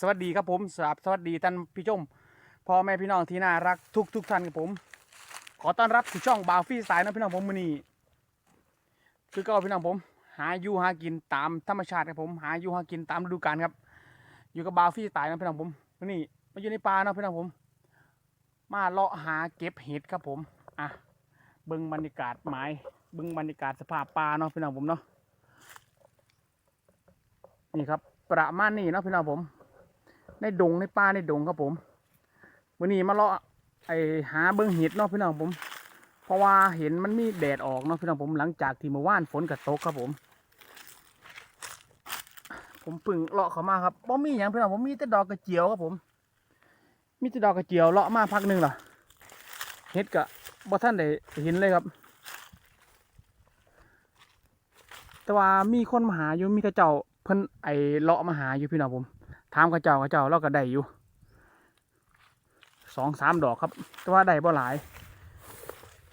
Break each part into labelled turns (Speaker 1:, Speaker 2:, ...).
Speaker 1: สวัสดีครับผมสวัสดีท่านพี่ชมพ่อแม่พี่น้องที่น่ารักทุกทุกท่านครับผม ขอต้อนรับสู่ช่องบาวฟี่สายนะพี่น้องผมมือนี้คือเก็พี่น้องผม หาอยู่หากินตามธรรมชาติครับผม หาอยู่หากินตามฤดูกาลครับ อยู่กับบาวฟี่สายนะพี่น้องผมมือนี้มาอยู่ในป่านะพี่น้องผม มาเลาะหาเก็บเห็ดครับผมอะเบิ่งบรรยากาศไม้เบิ่งบรรยากาศสภาพป่าเนาะพี่น้องผมเนาะนี่ครับประมาณนี้เนาะพี่น้องผม ในดงในป่าในดงครับผมวันนี้มาเลาะไอหาเบิ้งเห็ดเนาะพี่น้องผม เพราะว่าเห็นมันมีแดดออกเนาะพี่น้องผมหลังจากที่เมื่อวานฝนกระตกครับผม ผมปึ่งเลาะเขามาครับบ่มีอย่างพี่น้องผมมีแต่ดอกกระเจียวครับผม มีแต่ดอกกระเจียวเลาะมาพักหนึ่งเหรอเห็ดกะบ่ท่านได้เห็นเลยครับ แต่ว่ามีคนมาหาอยู่มีกระเจ้าเพิ่นไอเลาะมาหาอยู่พี่น้องผม ถามกระเจ้ากระเจ้าเราก็ได้อยู่สองสามดอกครับ แต่ว่าได้บ่หลาย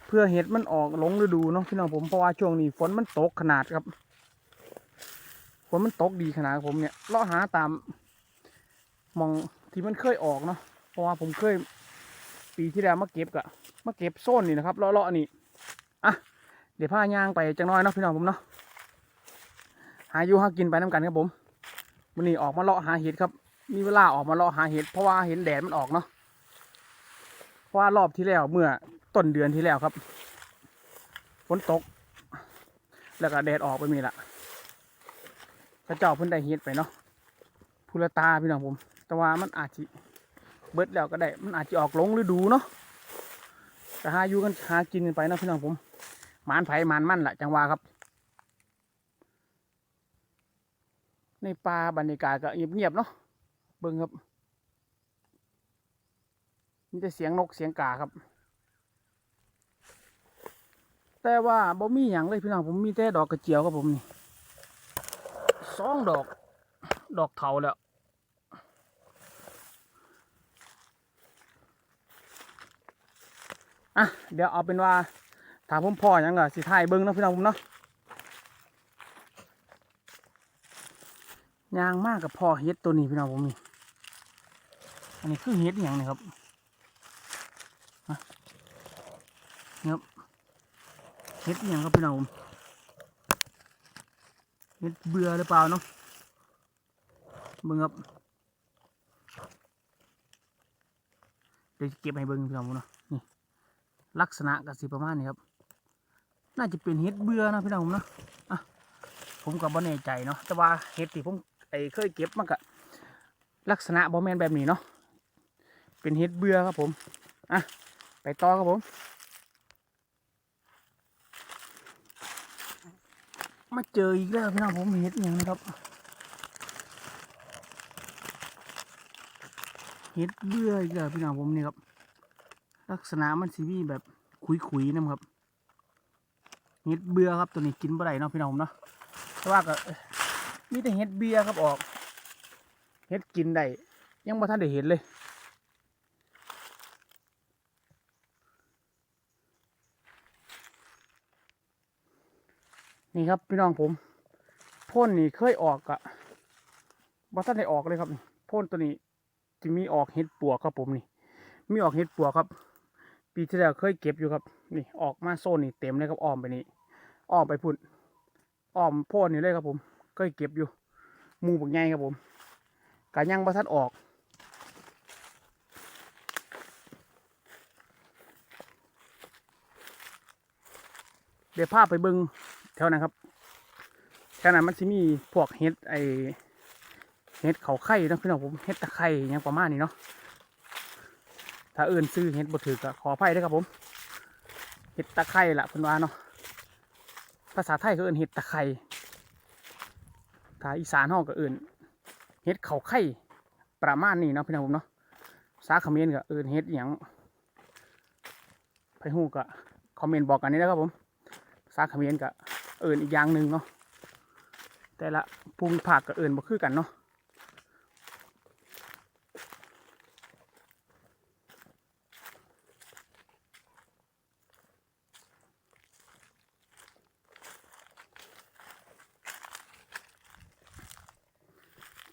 Speaker 1: เพื่อเห็ดมันออกหลงฤดูเนาะพี่น้องผมเพราะว่าช่วงนี้ฝนมันตกขนาดครับฝนมันตกดีขนาดผมเนี่ยเลาะหาตามมองที่มันเคยออกเนาะเพราะว่าผมเคยปีที่แล้วมาเก็บกะมาเก็บโซนนี่นะครับเลาะๆนี่อะเดี๋ยวพายางไปจังน้อยเนาะพี่น้องผมเนาะหาอยู่หากินไปน้ำกันครับผม วันนี้ออกมาเลาะหาเห็ดครับ มีเวลาออกมาเลาะหาเห็ดเพราะว่าเห็นแดดมันออกเนาะเพราะว่ารอบที่แล้วเมื่อต้นเดือนที่แล้วครับฝนตก แล้วก็แดดออกไปมีละกระเจ้าเพิ่นได้เห็ดไปเนาะพุลตาพี่น้องผม แต่ว่ามันอาจจะเบิดแล้วก็ได้ มันอาจจะออกหลงฤดูเนาะแต่หาอยู่กันหากินกันไปเนาะพี่น้องผมหมานไผ่หมานมั่นแหละจังหวะครับ ในป่าบรรยากาศก็เงียบๆเนาะเบิ่งครับมีแต่เสียงนกเสียงกาครับ แต่ว่าบ่มีอย่างเลยพี่น้องผมมีแต่ดอกกระเจียวครับผมนี่สองดอก ดอกเถาแล้วอะเดี๋ยวเอาเป็นว่าถามผมพ่อหยังก็สิถ่ายเบิ่งนะพี่น้องผมเนาะ ยางมากกับพ่อเฮ็ดตัวนี้พี่น้องผมนี่อันนี้คือเฮ็ดอย่างนะครับฮะนี่ครับเฮ็ดอย่างครับพี่น้องผมเฮ็ดเบื่อหรือเปล่าเนาะเบิ่งครับเดี๋ยวเก็บให้เบิ่งพี่น้องผมเนาะนี่ลักษณะกับสิประมาณนี้ครับ น่าจะเป็นเฮ็ดเบื่อนะพี่น้องผมเนาะอะผมก็บ่แน่ใจเนาะแต่ว่าเฮ็ดที่ผม ไอ้เคยเก็บมันก็ลักษณะบอแมนแบบนี้เนาะเป็นเห็ดเบื่อครับผมอะไปต่อครับผม มาเจออีกแล้วพี่น้องผมเห็ดอย่างนะครับเห็ดเบื่ออีกแล้วพี่น้องผมนี่ครับ ลักษณะมันสีมีแบบขุยๆนะครับเห็ดเบื่อครับตัวนี้กินบ่ได้เนาะพี่น้องผมเนาะแต่ว่าก็ มีแต่เห็ดเบียครับออก เห็ดกินได้ ยังบ่ทันได้เห็นเลย นี่ครับพี่น้องผม พ่นนี่เคยออกอะบ่ทันได้ออกเลยครับ พ่นตัวนี้จะมีออกเห็ดปวกครับผมนี่ มีออกเห็ดปวกครับ ปีที่แล้วเคยเก็บอยู่ครับ นี่ออกมาโซนนี่เต็มเลยครับอ้อมไปนี่อ้อมไปพุ่นอ้อมพ่นนี่เลยครับผม เคยเก็บอยู่หมูบักใหญ่ครับผมกายังประทัดออก เดี๋ยวพาพไปเบิงแถวนั้นครับแถวนั้นมันจะมีพวกเห็ดไอเห็ดเขาไข่นะพี่น้องผมเห็ดตะไคร่หยังประมาณนี้เนาะถ้าเอื่นซื้อเห็ดบดถือก็ขออภัยด้วยครับผมเห็ดตะไคร่ละเพิ่นว่าเนาะภาษาไทยก็เอื่นเห็ดตะไคร่ ถ้าอีสานห้องก็อื่นเฮ็ดเขาไข่ประมาณนี้เนาะพี่น้องผมเนาะสาคอมเมนต์ก็อื่นเฮ็ดอย่างไปฮู้ก็คอมเมนต์บอกกันนี่นะครับผมสาคอมเมนต์ก็อื่นอีกอย่างหนึ่งเนาะแต่ละภูมิภาคก็อื่นบ่คือกันเนาะ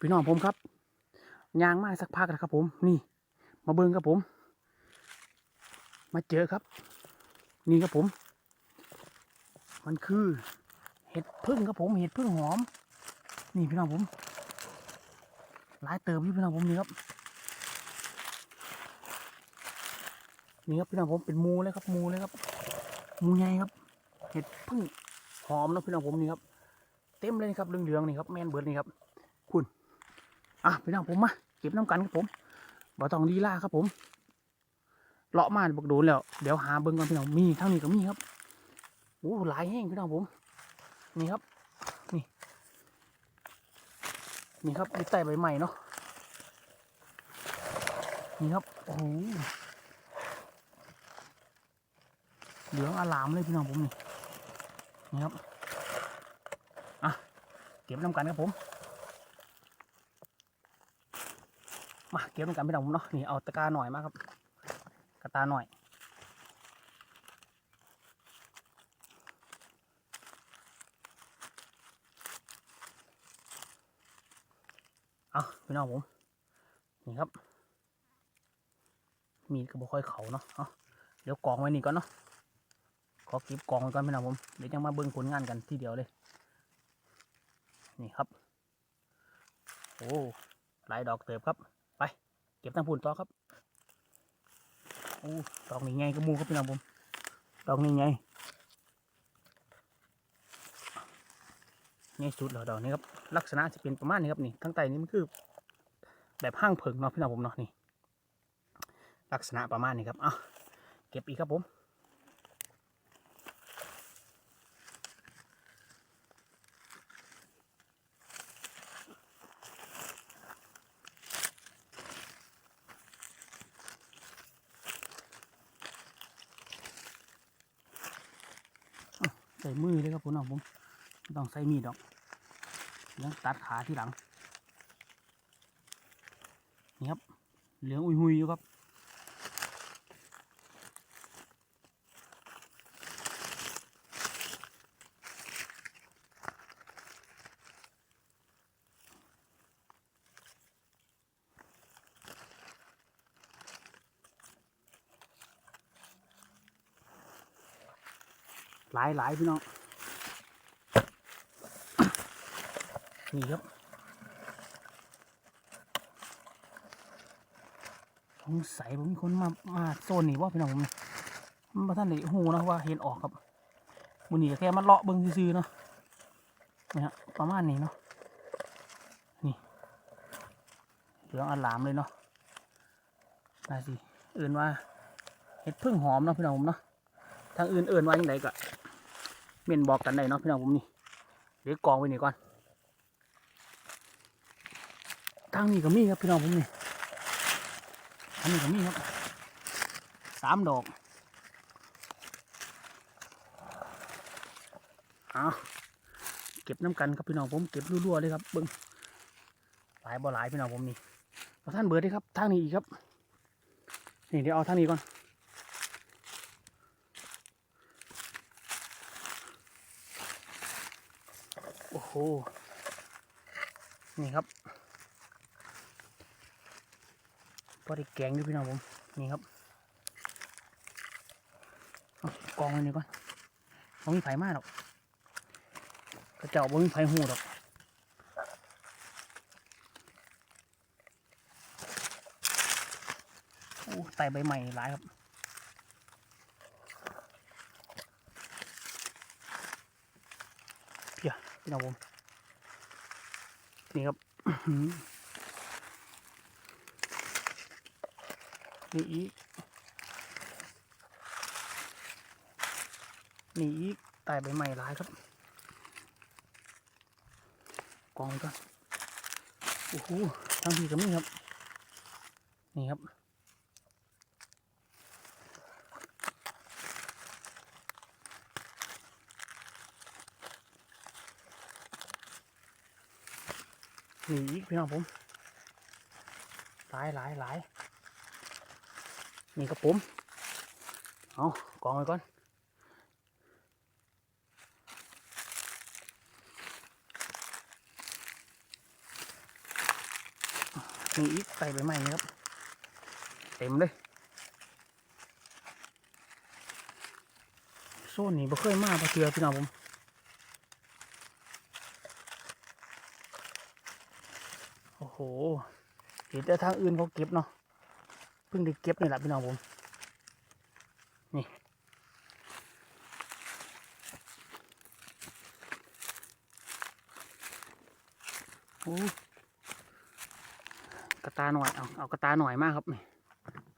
Speaker 1: พี่น้องผมครับยางมาสักพักแล้วครับผม นี่ มาเบิ่งครับผม มาเจอครับ นี่ครับผม มันคือเห็ดพึ่งครับผม เห็ดพึ่งหอม นี่พี่น้องผมหลายเติมอยู่พี่น้องผมนี่ครับ นี่ครับพี่น้องผมเป็นมูเลยครับมูเลยครับ มูใหญ่ครับ เห็ดพึ่งหอมนะพี่น้องผมนี่ครับ เต็มเลยครับเหลืองๆนี่ครับแมนเบิร์ดนี่ครับ อะพี่น้องผมมาเก็บน้ำกันครับผมบ่ต้องลีล่าครับผมเลาะมาบักโดนแล้วเดี๋ยวหาเบิ้งก่อนพี่น้องมีทั้งนี้ก็มีครับโอ้หลายแห้งพี่น้องผมนี่ครับนี่นี่ครับมีใต้ใบใหม่เนาะนี่ครับโอ้โหเหลืองอลามเลยพี่น้องผมนี่นี่ครับอะเก็บน้ำกันครับผม มาเก็บน้ำกันพี่น้องผมเนาะนี่เอาตะกร้าหน่อยมาครับกระตาหน่อยเอาพี่น้องผมนี่ครับ มีดก็บ่ค่อยเขาเนาะเอาเดี๋ยวกองไว้นี่ก่อนเนาะขอเก็บกองไว้ก่อนพี่น้องผมเดี๋ยวจะมาเบิ่งผลงานกันทีเดียวเลย นี่ครับ โอ้หลายดอกเติบครับ เก็บตั้งพูนต่อครับโอ้ดอกนี้ไงก็มูครับพี่น้องผมดอกนี้ไงนี่สุดแล้วดอกนี้ครับลักษณะจะเป็นประมาณนี้ครับนี่ข้างใต้นี้มันคือ แบบห้างเผิงเนาะพี่น้องผมเนาะนี่ลักษณะประมาณนี้ครับอะเก็บอีกครับผม ใส่มือเลยครับผมน้องผมไม่ต้องใส่มีดดอกเลี้ยงตัดขาที่หลังนี่ครับเหลืองอุยหุยอยู่ครับ หลายหลายพี่น้องนี่ครับสงสัยผมมีคนมามาโซนนี่ว่าพี่น้องผมมันมาท่านไหนหูนะว่าเห็นออกครับมือนี้ก็แค่มันเลาะเบิ้งซื่อเนาะนี่ฮะประมาณนี้เนาะนี่เหลืองอลามเลยเนาะได้สิเอื่นว่าเห็ดพึ่งหอมเนาะพี่น้องผมเนาะทางอื่นเอื่นว่าอย่างไรก็ เมนบอกกันได้เนาะพี่น้องผมนี่เดี๋ยวกองไว้นี่ก่อนทางนี้ก็มีครับพี่น้องผมนี่ทางนี้ก็มีครับสามดอกเอาเก็บน้ำกันครับพี่น้องผมเก็บรัวๆเลยครับเบิ้งหลายบ่หลายพี่น้องผมนี่เอาท่านเบิร์ดด้วยครับทางนี้อีกครับนี่เดี๋ยวเอาทางนี้ก่อน โอ้โหนี่ครับพอได้แกงด้วยพี่น้องผม นี่ครับอกองไว้นี่ก่อนบ่มีไผมากหรอกกระเจ้าบ่มีไผหูดอกโอ้ไต่ใบใหม่หลายครับ เพี่น้องผมนี่ครับนี่อีกนี่อีกไต่ใบใหม่หลายครับกองก่อนโอ้โหทั้งทีก็มีครับ นี่ครับ นี่อีกพี่น้องผมหลายหลายหลายนี่ครับผมเอากองไว้ก่อนมีอีกใส่ใบไม้นะครับ เต็มเลยโซนนี้บ่เคยมาปะเทือพี่น้องผม โอ้โห เห็นแต่ทางอื่นเขาเก็บเนาะเพิ่งได้เก็บนี่แหละพี่น้องผม นี่ โอ้กระตาหน่อย เอา เอากระตาหน่อยมากครับนี่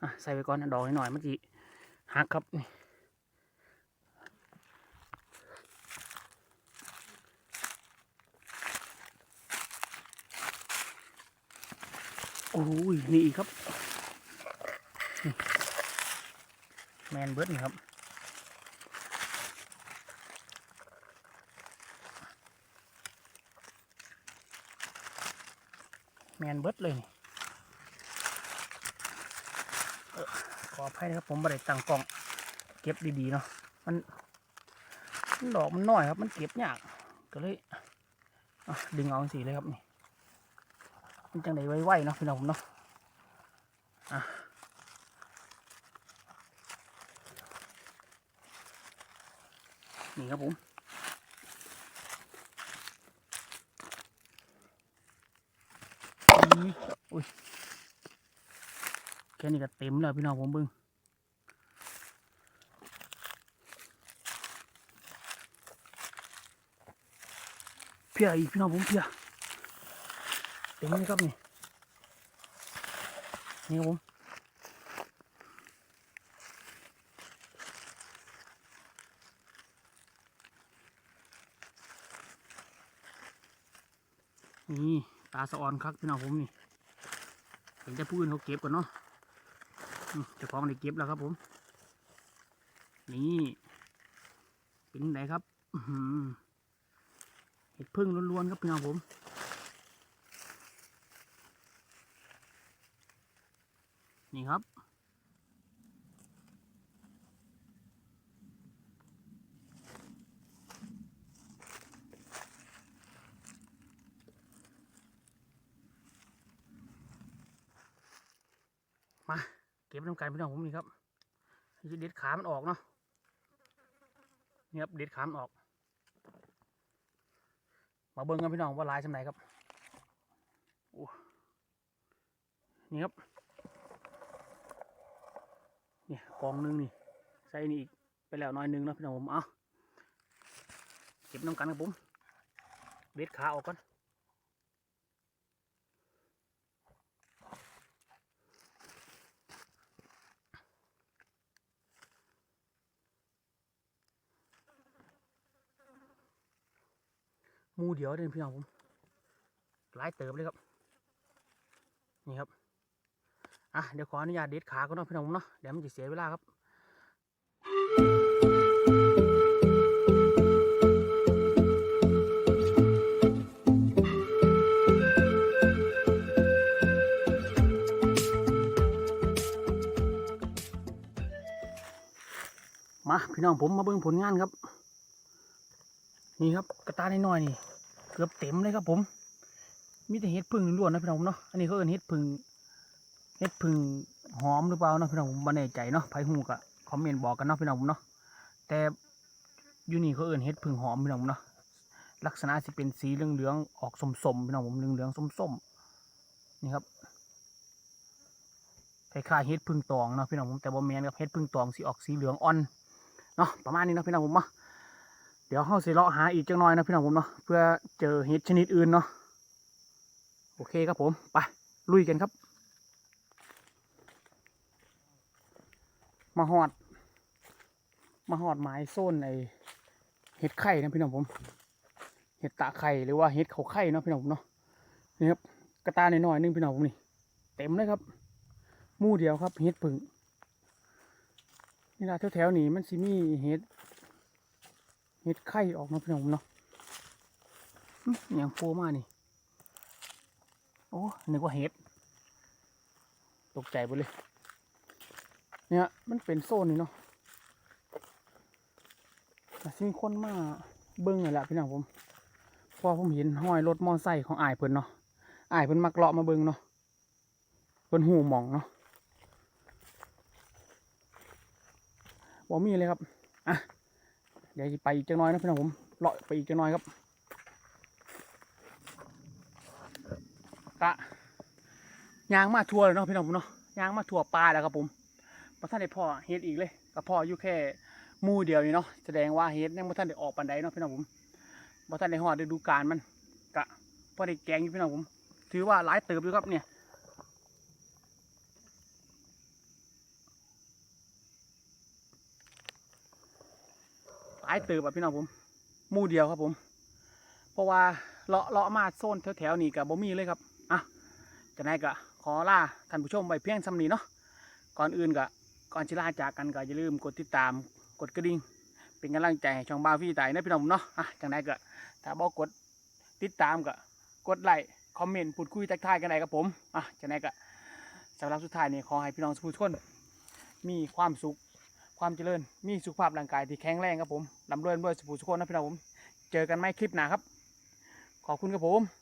Speaker 1: อะ ใส่ไปก่อนนะดอกหน่อยเมื่อกี้หักครับนี่ โอ้ยนี่อีกครับ แมนเบิร์ดนี่ครับ แมนเบิร์ดเลยขออภัยนะครับผมไม่ได้ตั้งกล้อง เก็บดีๆเนาะมันมันดอกมันน้อยครับ มันเก็บยากก็เลยดึงเอาสีเลยครับนี่ มันจังไดไวๆเนาะพี่น้องผมเนาะอะนี่ครับผมอุ้ยอุ้ยแค่นี้ก็เต็มแล้วพี่น้องผมบิ้งเพียอีกพี่น้องผมเพีย เต็มเลยครับนี่นี่ครับผมนี่ตาสะออนครับพี่น้องผมนี่เห็นแต่ผู้นเขาเก็บก่อนเนาะอืมเจ้าของได้เก็บแล้วครับผม นี่เป็นไหนครับเห็ดพึ่งล้วนๆครับพี่น้องผม นี่ครับ มา เก็บน้ำกันพี่น้องผมนี่ครับเด็ดขามันออกเนาะนี่ครับเด็ดขามันออก มาเบิ่งกันพี่น้องว่าลายสำไหนครับ โอ้ นี่ครับ นี่ยกองหนึงนี่ใส่นี่อีกไปแล้วน้อยหนึงเนาะพี่น้องผมเอาเก็บน้ำกันครับผมเบ็ดขาออกก่อนมูเดียวเด่นพี่น้องผมหลายเติบเลยครับ นี่ครับ อะเดี๋ยวขออนุญาตเด็ดขาก่อนเนาะพี่น้องเนาะเดี๋ยวมันจะเสียเวลาครับมาพี่น้องผมมาเบิ่งผลงานครับ นี่ครับกระตาน้อยๆนี่ เกือบเต็มเลยครับผม มีแต่เห็ดพึ่งล้วนนะพี่น้องเนาะอันนี้เขาเอิ้นเห็ดพึ่ง เฮ็ดพึ่งหอมหรือเปล่าเนาะพี่น้องผมบ่แน่ใจเนาะไผฮู้ก็คอมเมนต์บอกกันเนาะพี่น้องผมเนาะแต่อยู่นี่เขาเอิ้นเฮ็ดพึ่งหอมพี่น้องผมเนาะลักษณะสิเป็นสีเหลืองๆออกส้มๆพี่น้องผมเหลืองๆส้มๆนี่ครับคล้ายๆเฮ็ดพึ่งตองเนาะพี่น้องผมแต่บ่แม่นครับเฮ็ดพึ่งตองสิออกสีเหลืองอ่อนเนาะประมาณนี้เนาะพี่น้องผมเนาะเดี๋ยวเฮาสิเลาะหาอีกจักหน่อยเนาะพี่น้องผมเนาะเพื่อเจอเฮ็ดชนิดอื่นเนาะโอเคครับผมไปลุยกันครับ มาหอด มาหอดไม้โซนไอเห็ดไข่นะพี่น้องผม เห็ดตาไข่หรือว่าเห็ดเขาไข่เนาะพี่น้องผมเนาะนี่ครับกระตาหน่อยๆนึงพี่น้องผมนี่ เต็มเลยครับมู่เดียวครับเห็ดผึ่งนี่ละแถวๆนี้มันสิมีเห็ดเห็ดไข่ออกเนาะพี่น้องผมเนาะอย่างโฟมานี่ โอ้นึกว่าเห็ด ตกใจไปเลย เนี่ยมันเป็นโซนนี่เนาะแต่ซิมีคนมาเบิ้งเลยแหละพี่น้องผมพอผมเห็นห้อยรถมอไซค์ของอายเพิ่นเนาะอายเพิ่นมักเลาะมาเบิ้งเนาะเพิ่นหูมองเนาะบ่มีเลยครับอะเดี๋ยวไปอีกจังน้อยนะพี่น้องผมเลาะไปอีกจังน้อยครับกะยางมาทัวร์เลยเนาะพี่น้องผมเนาะยางมาทัวร์ปลาแล้วครับผม มาท่านได้พ่อเฮ็ดอีกเลยกับพ่ออยู่แค่มู่เดียวนี่เนาะแสดงว่าเฮ็ดยังบ่ท่านได้ออกปันใดเนาะพี่น้องผมบ่ท่านได้ฮอดฤดูกาลมันกะพอได้แกงอยู่พี่น้องผม ถือว่าหลายเติบอยู่ครับเนี่ยหลายเติบอะพี่น้องผมมู่เดียวครับผม เพราะว่าเลาะเลาะมาโซนแถวๆนี้กับบ่มีเลยครับอะจะไหนก็ขอลาท่านผู้ชมไปเพียงสำนีเนาะก่อนอื่นก็ ก่อนชิลาจากกันก็อย่าลืมกดติดตามกดกระดิ่งเป็นกำลังใจให้ช่องบาฟี่ไต่นะพี่น้องเนาะอะจังไหนก็ถ้าบอกกดติดตามก็กดไลค์คอมเมนต์พูดคุยทักทายกันได้ครับผมอะจังไหนก็สำหรับสุดท้ายนี่ขอให้พี่น้องทุกคนมีความสุขความเจริญมีสุขภาพร่างกายที่แข็งแรงครับผมลำรวยด้วยสุขสุขคนนะพี่น้องผม เจอกันไหมคลิปหน้าครับ ขอบคุณครับผม